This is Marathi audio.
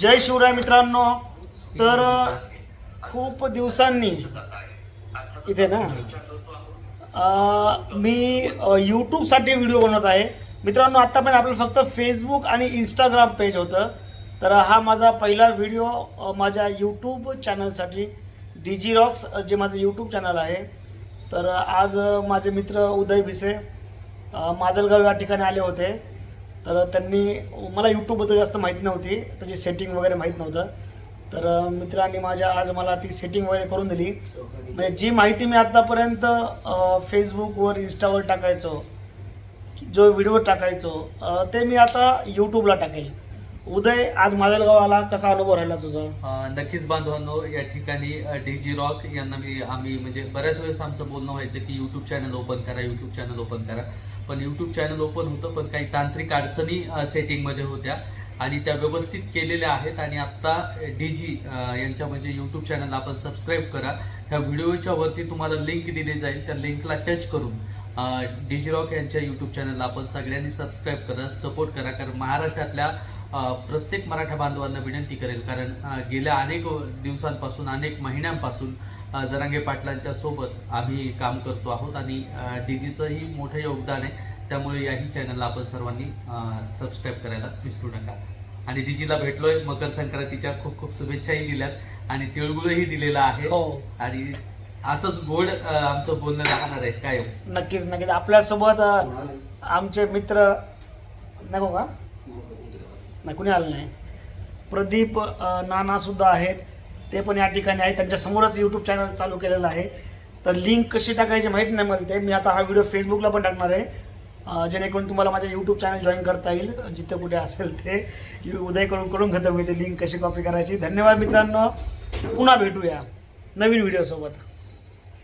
जय शिवराय मित्रांनो. तर खूप दिवसांनी इथे ना मी यूट्यूबसाठी व्हिडिओ बनवत आहे. मित्रांनो आत्तापर्यंत आपलं फक्त फेसबुक आणि इंस्टाग्राम पेज होतं. तर हा माझा पहिला व्हिडिओ माझ्या यूट्यूब चॅनलसाठी डिजी रॉक्स जे माझं यूट्यूब चॅनल आहे. तर आज माझे मित्र उदय भिसे माजलगाव या ठिकाणी आले होते. तर त्यांनी मला यूट्यूबबद्दल जास्त माहिती नव्हती त्याची सेटिंग वगैरे माहीत नव्हतं. तर मित्रांनी माझ्या आज मला ती सेटिंग वगैरे करून दिली. म्हणजे जी माहिती मी आत्तापर्यंत फेसबुकवर इंस्टावर टाकायचो जो व्हिडिओ टाकायचो ते मी आता यूट्यूबला टाकेल. उदय आज माजलगाव आला कसा अनुभव राहिला तुझा? नक्कीच बांधवांनो या ठिकाणी डीजी रॉक यांना मी आम्ही म्हणजे बऱ्याच वेळेस आमचं बोलणं व्हायचं की यूट्यूब चॅनल ओपन करा यूट्यूब चॅनल ओपन करा. पण यूट्यूब चॅनल ओपन होतं पण काही तांत्रिक अडचणी सेटिंगमध्ये होत्या. आणि त्या व्यवस्थित केलेल्या आहेत. आणि आत्ता डी जी यांच्या म्हणजे यूट्यूब चॅनल आपण सबस्क्राईब करा. ह्या व्हिडिओच्या वरती तुम्हाला लिंक दिली जाईल. त्या लिंकला टच करून डी जी रॉक यांच्या यूट्यूब चॅनलला आपण सगळ्यांनी सबस्क्राईब करा सपोर्ट करा कारण महाराष्ट्रातल्या प्रत्येक मराठा बांधवांना विनंती करेल. कारण गेल्या अनेक दिवसांपासून अनेक महिन्यांपासून जरांगे पाटलांच्या सोबत आम्ही काम करतो आहोत आणि डीजीचंही मोठं योगदान आहे. त्यामुळे याही चॅनलला आपण सर्वांनी सबस्क्राईब करायला विसरू नका. आणि डीजीला भेटलोय मकर संक्रांतीच्या खूप खूप शुभेच्छाही दिल्यात आणि तिळगुळही दिलेला आहे. हो. आणि असंच गोड आमचं बोलणं राहणार आहे कायम. नक्कीच नक्कीच. आपल्यासोबत अ, आमचे मित्र नको का? नाही कुणी आलं नाही? प्रदीप अ, नाना सुद्धा आहेत. ते पण या ठिकाणी आहेत. त्यांच्या समोरच यूट्यूब चॅनल चालू केलेलं आहे. तर लिंक कशी टाकायची माहीत नाही मला ते. मी आता हा व्हिडिओ फेसबुकला पण टाकणार आहे. अ, जेणेकरून तुम्हाला माझ्या यूट्यूब चॅनल जॉईन करता येईल. जिथे कुठे असेल ते. यु- उदयकडून करून घेतो मी ते लिंक कशी कॉपी करायची. धन्यवाद मित्रांनो. पुन्हा भेटूया नवीन व्हिडिओसोबत